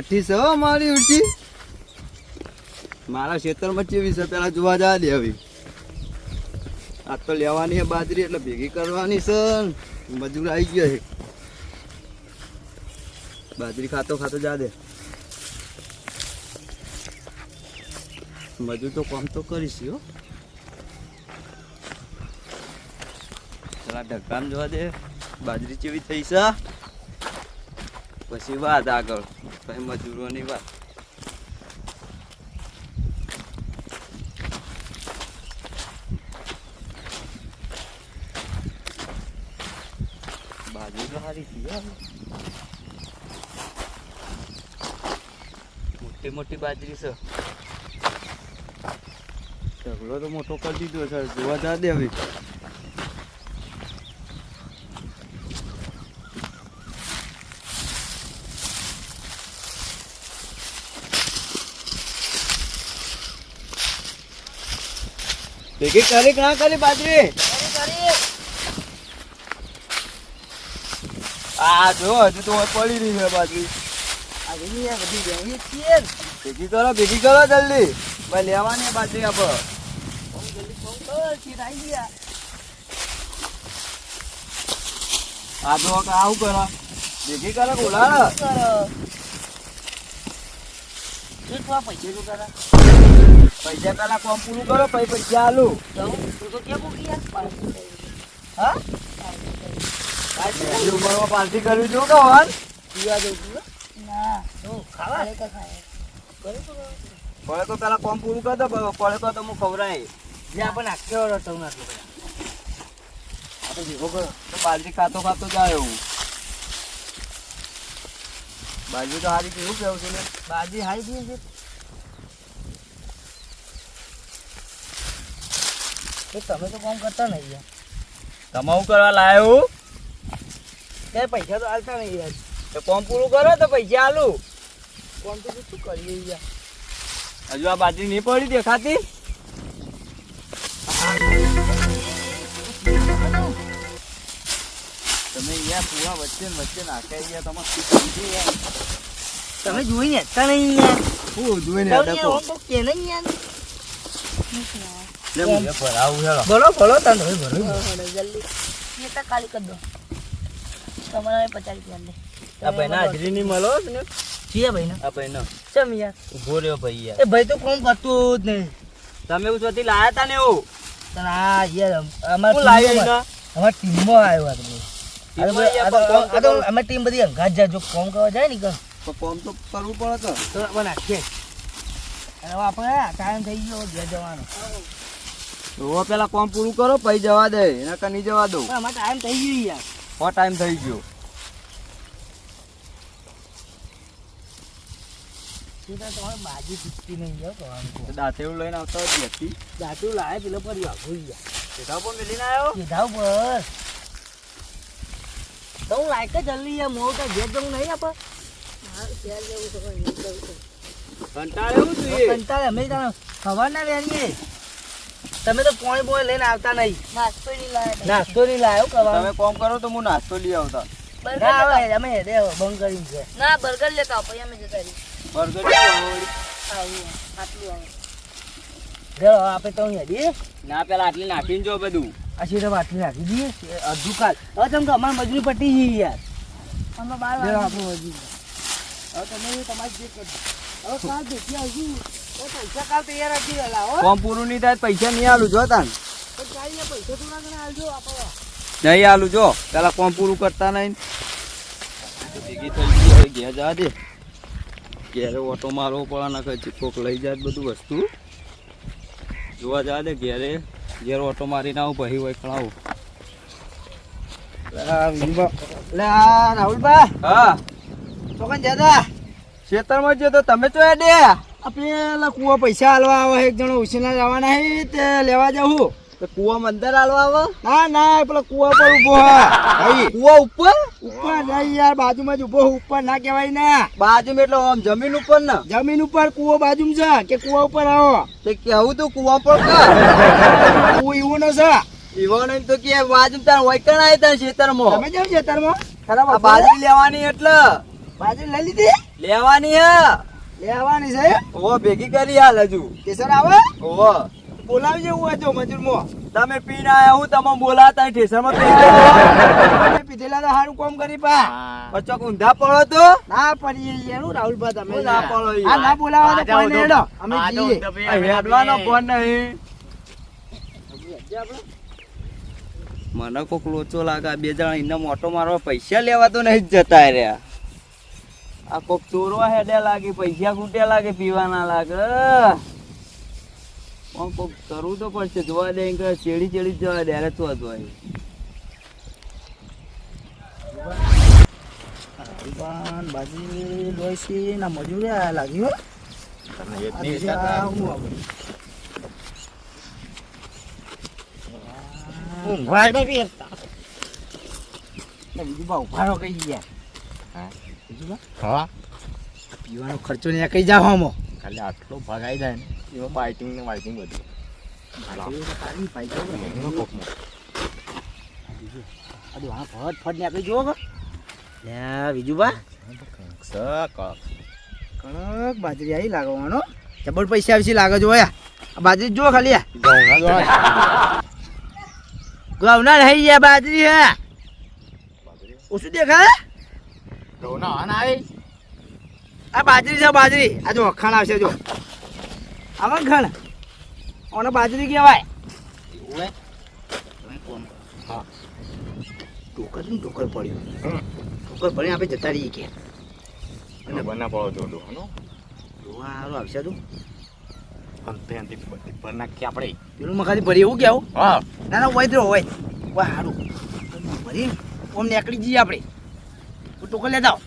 બેઠી છે મારી ઉઠી મારા ખેતરમાં ચેવી છે? પેલા જોવા જા દે હવે. આ તો લેવાની છે બાજરી એટલે ભેગી કરવાની છે. મજૂર આવી ગયો છે. બાજરી ખાતો ખાતો જા દે. મજૂર તો કામ તો કરીશ હો. પેલા ઢક્કામ જોવા દે. બાજરી ચેવી થઈ છે? પછી વાત આગળ. પછી મજૂરોની વાત. બાજરી તો સારી હો. મોટી મોટી બાજરી છે. ઢગલો તો મોટો કરી દીધો છે, જોવા જા દે હવે ભેગી કરી કે ના કરી બાજરી? આ જો હજુ તો પડી રહી છે બાજરી. ભેગી કરો ભેગી કરો જલ્દી. ભાઈ લેવાની બાજરી આપો આ જો કે આવું કરો. ભેગી કરો કે ઉલાડ પૈસા પેલા કોમ પૂરું કરો પછી પૈસા આલુ હા? આજે ઉંમરમાં પાર્ટી કરવી જો કે હવાન પડે તો પેલા કોમ પૂરું કરી દો પડે તો તો હું ખવડાય આ આપણે ભેગો કરો. તો બાજરી ખાતો ખાતો જાય એવું. બાજરી તો હારી કેવું કેવું છે ને? બાજી હારી દે છે. એ તમે તો કામ કરતા નહીં યાર. કમાવું કરવા લાયો ત્યારે પૈસા તો હાલતા નહીં યાર. તો કોમ પૂરું કરો તો પૈસા આલુ. કામ તો શું કરીએ યાર. હજુ આ બાજરી નહીં પડી દેખાતી? તમે અહીંયા પૂરા વચ્ચે વચ્ચે નાખ્યા ગયા તમે સમજી યાર? તમે જોઈને હતા નહીં યાર. શું જોઈને તમે અટકો? યાર, આમ તો કે નહીં યાર. લે મને ભરાવું હેલો બોલો બોલો તમે હવે ભરો જલ્દી. એ તો ખાલી કરી દો. તમારે પચાસ રૂપિયા દે. આ ભાઈ ના હાજરી નહીં મળો ને છીએ ભાઈ ને આ ભાઈ ના ચમ યાર. ઊભો રહ્યો ભાઈ યાર. એ ભાઈ તો કોમ કરતું જ નહીં. તમે ઉસવાથી લાયા તા ને એવું? તને આ યાર અમાર હું લાવ્યો ટીમમાં- અમાર ટીમમાં આવ્યો અમે ટીમ બધી અંગાત જાય. જો કોમ કરવા જાય ને કોમ તો કરવું પડે તો. નાખીએ અને હવે આપણે ટાઈમ થઈ ગયો ઘેર જવાનો. તો પેલા કોમ પૂરું કરો પછી જવા દે એના કઈ નહીં જવા દઉં. પણ અમારે ટાઈમ થઈ ગયો યાર. હો ટાઈમ થઈ ગયો. તમારે બાજી તૂટતી નહીં જાઓ કહેવાનું તો. લઈને આવતા દાંતું લાવે પેલો પર વાઘું ગયા સીધા પર મિલીને આવ્યો? સીધા પર તો હું લાયક જલ્દી યાર મોં તો ઘેર જવું નહીં આપણે. કંટાળે એવું જોઈએ કંટાળે અમે તને ખબર ના વેરીએ તમે તો પોણી બોય લઈને આવતા નહીં. નાસ્તો નહીં લાયા નાસ્તો નહીં લાવ્યો તમે કહેવાનું? કોમ કરો તો હું નાસ્તો લઈ આવતા. ના આવે અમે હેડે બંધ કરી છે. ના બર્ગર લેતા આવો પછી અમે જતા રહીએ. બર્ગર આવું. આટલું આવે. રેડો આપણે તો હેડીએ ના પેલા આટલી નાખીને જો બધું. આ તો આટલી નાખી દઈએ. અડધું કાલ હવે તમે તો અમારી મજૂરી પટી ગઈ યાર. અમે બાર આપણે મજૂરી. હવે તમે તમારી જે કરજો. કોમ પૂરું નહીં થાય પૈસા નહીં આલું જો તાન. પણ કાલના પૈસા તો ના ગણા આલજો આપણે નહીં આલું જો. પેલા કોમ પૂરું કરતા નહીં. ભેગી થઈ ગઈ હવે ઘેર જવા દે. ઘેરે ઓટો મારવો પડે ના કોક લઈ જાય બધું વસ્તુ. જોવા જવા દે ઘેરે. ઘેર ઓટો મારીને આવું પછી હોય ખણાવું આ હા. ચોકન જતા. ખેતરમાં જ તો તમે ચો દે આપણે પેલા કુવા પૈસા આલવા આવે એક જણો ઉછીના જવાના હે તે લેવા જાઉં તો કુવામાં અંદર આલવા આવે? ના ના પેલા કુવા પર ઊભો હા. કુવા ઉપર? ઉપર નહીં યાર બાજુમાં જ ઊભો ઉપર ના કહેવાય ને. બાજુમાં એટલે આમ જમીન ઉપર ને? જમીન ઉપર કુવો બાજુમાં છે કે કુવા ઉપર આવો. તે કેવું તું કુવા પર કુવો એવું ન છે. ઈવોને તો કે બાજુ તાર વૈકણ આય તાર ખેતરમાં. તમે જાવ ખેતરમાં. આ બાજરી લેવાની એટલે. બાજુ લઈ લીધી? લેવાની હે. લેવાની છે? ઓ ભેગી કરી હાલ હજુ. કેસર આવે? ઓ બોલાવી જેવું હોય મજૂર મો તમે પીને આયા હું તમે બોલાતા ઠેસરમાં પીધેલા તો સારું કામ કરી પા. પચો ઊંધા પડો તો. ના પડી એનું રાહુલભાઈ તમે ના પડો આ ના બોલાવા તો કોઈ નહીં અમે જઈએ. હેડવાનો ફોન નહીં? મને કોક લોચો લાગે બે જણા એને મોટો મારવા પૈસા લેવા તો નહીં જતા રહ્યા. આ કોક ચોરવા હેડે લાગે પૈસા ખૂટે લાગે પીવાના લાગે. પણ કોક કરવું તો પડશે જોવા દે કે ચેડી ચેડી જવા દે અરે તો જ હોય. પણ બાજી લોસી ના મજૂરી આ લાગી હો. આ બીજા હું આવું. ઊંઘવાય તો બી ઉભારો કહી ગયા બીજું હા. પીવાનો ખર્ચો ને કઈ જાવ હમો. ખાલી આટલો ભગાઈ જાય ને એમાં બાઇટિંગ ને બાઇટિંગ બધું. ફટ ફટ ને આપણે જોવો ને બીજું બા. સક. કણક. બાજરી આવી લાગવાનો. જબર પૈસા વિશે લાગે જો બાજરી જો ખાલી આ. ઘઉંના જોડે. રહી ગયા બાજરી હે. ઓછું દેખાય? ઘઉંના હન આવી. આ બાજરી છે બાજરી. આ જો ખાણ આવશે જો. આમાં ખાણ. ઓને બાજરી કહેવાય. હા. ટોકર ને ટોકર પડ્યું. ટોકર પડીને આપણે જતા રહીએ કે. અને બના પડો જોડો હનો. જોવા સારું આવશે તું ભર નાખીએ આપણે. પેલું માં ભરી એવું કેવું હા. ના ના હોય તો હોય. વાહ સારું ભરી ઓમ નીકળી જઈએ આપણે. લેતા આવ.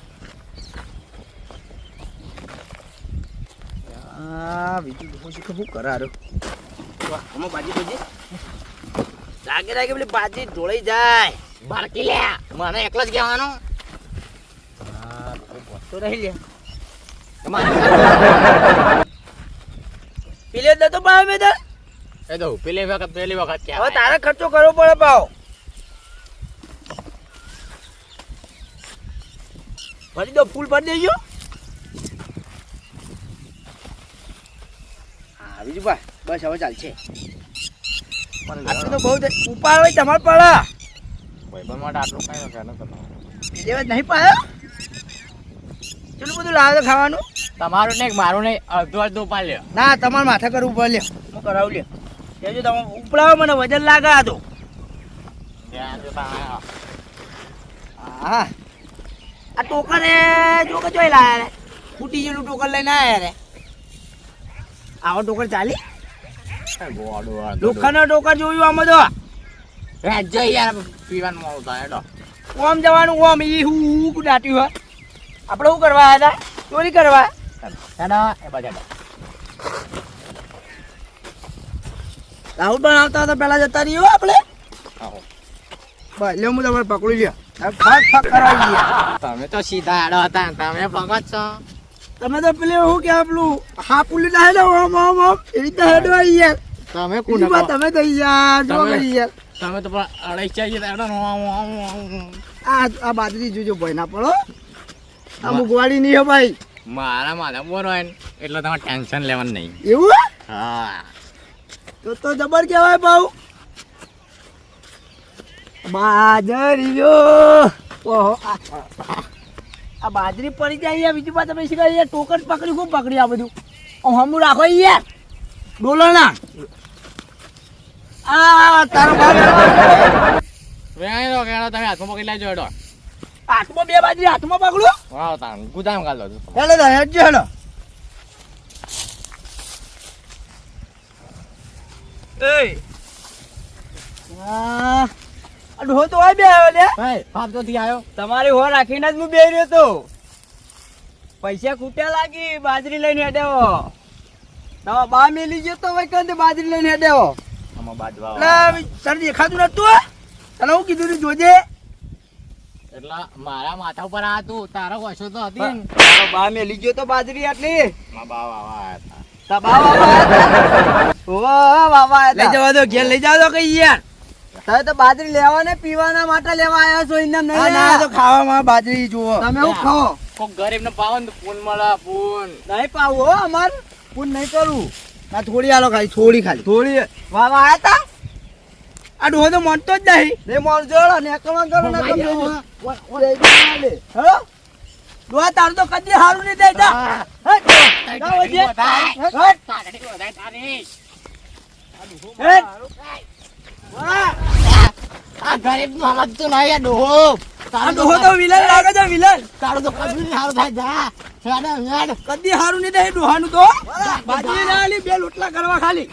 આ બીજું લોકો છે કે શું કરે હારો વાહ આમાં બાજી બાજી? લાગે લાગે પેલી બાજી ઢોળાઈ જાય. બાળકી લે. મને એકલો જ કહેવાનો. તો રહી લે પેલે તો ભાવ મેં એ તો પેલી વખત પેલી વખત હવે તારે ખર્ચો કરવો પડે પાવ. ભરી દો ફૂલ ભરી દેજો. હા બીજું ભાઈ બસ હવે ચાલશે. આટલું તો બહુ ઉપાડ હોય તમારે પડે. ભાઈબંધ માટે આટલું કાંઈ નથી આનું. દેવા નહીં પાડ્યો ચેટલું બધું લાવે ખાવાનું? તમારું નહીં મારું નહીં અડધું અડધું ઉપાડ લ્યો. ના તમારે માથા કરવું પડે લ્યો. હું કરાવું લ્યો. કેજો તમે ઉપડાવો મને વજન લાગે આ તા- હા. આ ટોકર જો કે જોઈ લાયા રે ફૂટી ગયેલું ટોકર લઈને આયા રે આવો ટોકર ચાલી. લોખંડનો ટોકર જોયું આમ તો જઈ યાર પીવાનું આવતા હેડો. ઓમ જવાનું ઓમ ઈ હું હું દાટ્યું હોય આપણે શું કરવા આવ્યા હતા ચોરી કરવા? હેડો, એ બાજુ રાહુલ પણ આવતા હતા પેલા જતા રહ્યો આપણે. બસ લ્યો હું તમારે પકડી લ્યો. ફક ફક કરાવી ગયા તમે તો સીધા હેડો હતા તમે ભગત છો તમે તો પેલે શું કે પેલું હા પુલી ના હેડો ઓમ ઓમ ઓમ એ રીતે હેડો યાર. તમે વાત તમે તો યાર જો તમે- યાર. તમે તો પણ હેડો ને આમ, આમ, આમ. આ આ બાજરી જોજો ભાઈ ના પડો. આ મુગવાડી નહીં હો ભાઈ. મારા માથા બોર એટલે તમારે ટેન્શન લેવાનું નહીં. એવું? હા. તો તો જબર કહેવાય ભાવ બાજરી જો ઓહો આ આ બાજરી પડી જાય બીજું વાત તમે શીખાય યાર? ટોકન પકડી ખૂબ પકડી આ બધું? હમું રાખો યાર. ડોલરના આ તારો ભાગ વેણો દો તમે હાથમાં પકડી લેજો હેડો. હાથમાં બે બાજરી હાથમાં પકડો. વાવ તાણ ગુદામ ગાલો હેલો તો હેડજો એ. આ આ ડોહો તો હોય બે આવ્યો લે. ભાઈ બાપ તો થી આવ્યો? તમારી હો રાખીને જ હું બે રહ્યો તો પૈસા ખૂટ્યા લાગી બાજરી લઈને હેડ્યો. બા મેલી ગયો તો ભાઈ બાજરી લઈને હેડ્યો. આમાં બાજવા એટલે સર દેખાતું નતું તને હું કીધું તું જોજે. એટલે મારા માથા ઉપર આ તારો વસો તો હતી. બા મેલી ગયો તો બાજરી આટલી. હતા. તા બા વાવા હતા. ઓવા વાવા લઈ જવા દો ઘેર લઈ જાવ દો કઈ યાર. તમે તો બાજરી લેવા ને પીવાના માટે લેવા આવ્યા છો એમને નહીં ના ના તો ખાવામાં બાજરી જુઓ. તમે હું ખાઓ? કોક ગરીબ ને પાવો ને પૂન મળે પૂન નહીં પાવું હો અમાર. પૂન નહીં કરું. આ થોડી આલો ખાલી થોડી ખાલી. થોડી. વાવા આયા તા? આ ડોહો તો માનતો જ નહીં ને મોરજો ને કમા કરો ને ડોહા તારું તો કદી હારું નહીં દેતા હટ, હટ, હટ. આ ગરીબનું સમજતું નહીં ડોહો. તો વિલન લાગે છે વિલન. તારું તો નહીં સારું થાય જા. કદી હારું નહીં દે ડોહાનું તો. બાજરી ના બે લોટલા કરવા ખાલી.